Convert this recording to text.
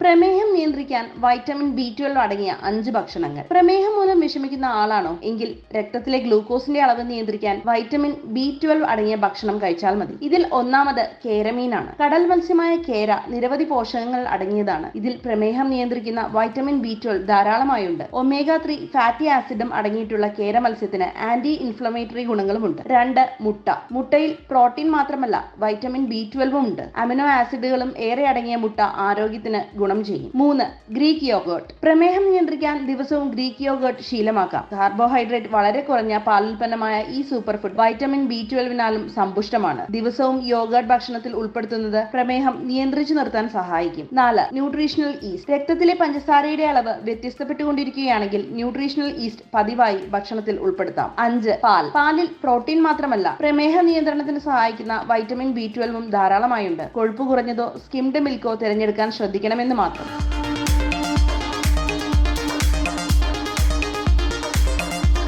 പ്രമേഹം നിയന്ത്രിക്കാൻ vitamin B twelve അടങ്ങിയ അഞ്ച് ഭക്ഷണങ്ങൾ. പ്രമേഹം മൂലം വിഷമിക്കുന്ന ആളാണോ? എങ്കിൽ രക്തത്തിലെ ഗ്ലൂക്കോസിന്റെ അളവ് നിയന്ത്രിക്കാൻ വൈറ്റമിൻ ബി ട്വൽവ് അടങ്ങിയ ഭക്ഷണം കഴിച്ചാൽ മതി. ഇതിൽ ഒന്നാമത് കേരമീനാണ്. കടൽ മത്സ്യമായ കേര നിരവധി പോഷകങ്ങൾ അടങ്ങിയതാണ്. ഇതിൽ പ്രമേഹം നിയന്ത്രിക്കുന്ന വൈറ്റമിൻ ബി ട്വൽവ് ധാരാളമായുണ്ട്. ഒമേഗ ത്രീ ഫാറ്റി ആസിഡും അടങ്ങിയിട്ടുള്ള കേര മത്സ്യത്തിന് ആന്റി ഇൻഫ്ലമേറ്ററി ഗുണങ്ങളുമുണ്ട്. രണ്ട് മുട്ട. മുട്ടയിൽ പ്രോട്ടീൻ മാത്രമല്ല വൈറ്റമിൻ ബി ട്വൽവും ഉണ്ട്. അമിനോ ആസിഡുകളും ഏറെ അടങ്ങിയ മുട്ട ആരോഗ്യത്തിന് ഗുണം ചെയ്യും. മൂന്ന് ഗ്രീക്ക് യോഗേർട്ട്. പ്രമേഹം നിയന്ത്രിക്കാൻ ദിവസവും ഗ്രീക്ക് യോഗേർട്ട് ശീലമാക്കാം. കാർബോഹൈഡ്രേറ്റ് വളരെ കുറഞ്ഞ പാലുൽപ്പന്നമായ ഈ സൂപ്പർ ഫുഡ് വൈറ്റമിൻ ബി ട്വൽവിനാലും സമ്പുഷ്ടമാണ്. ദിവസവും യോഗേർട്ട് ഭക്ഷണത്തിൽ ഉൾപ്പെടുത്തുന്നത് പ്രമേഹം നിയന്ത്രിച്ചു നിർത്താൻ സഹായിക്കും. നാല് ന്യൂട്രീഷണൽ ഈസ്റ്റ്. രക്തത്തിലെ പഞ്ചസാരയുടെ അളവ് വ്യത്യസ്തപ്പെട്ടുകൊണ്ടിരിക്കുകയാണെങ്കിൽ ന്യൂട്രീഷണൽ ഈസ്റ്റ് പതിവായി ഭക്ഷണത്തിൽ ഉൾപ്പെടുത്താം. അഞ്ച് പാൽ. പാലിൽ പ്രോട്ടീൻ മാത്രമല്ല പ്രമേഹ നിയന്ത്രണത്തിന് സഹായിക്കുന്ന വൈറ്റമിൻ ബി ട്വൽവും ധാരാളമായുണ്ട്. കൊഴുപ്പ് കുറഞ്ഞതോ സ്കിംഡ് മിൽക്കോ തിരഞ്ഞെടുക്കാൻ ശ്രദ്ധിക്കണമെന്ന് matemática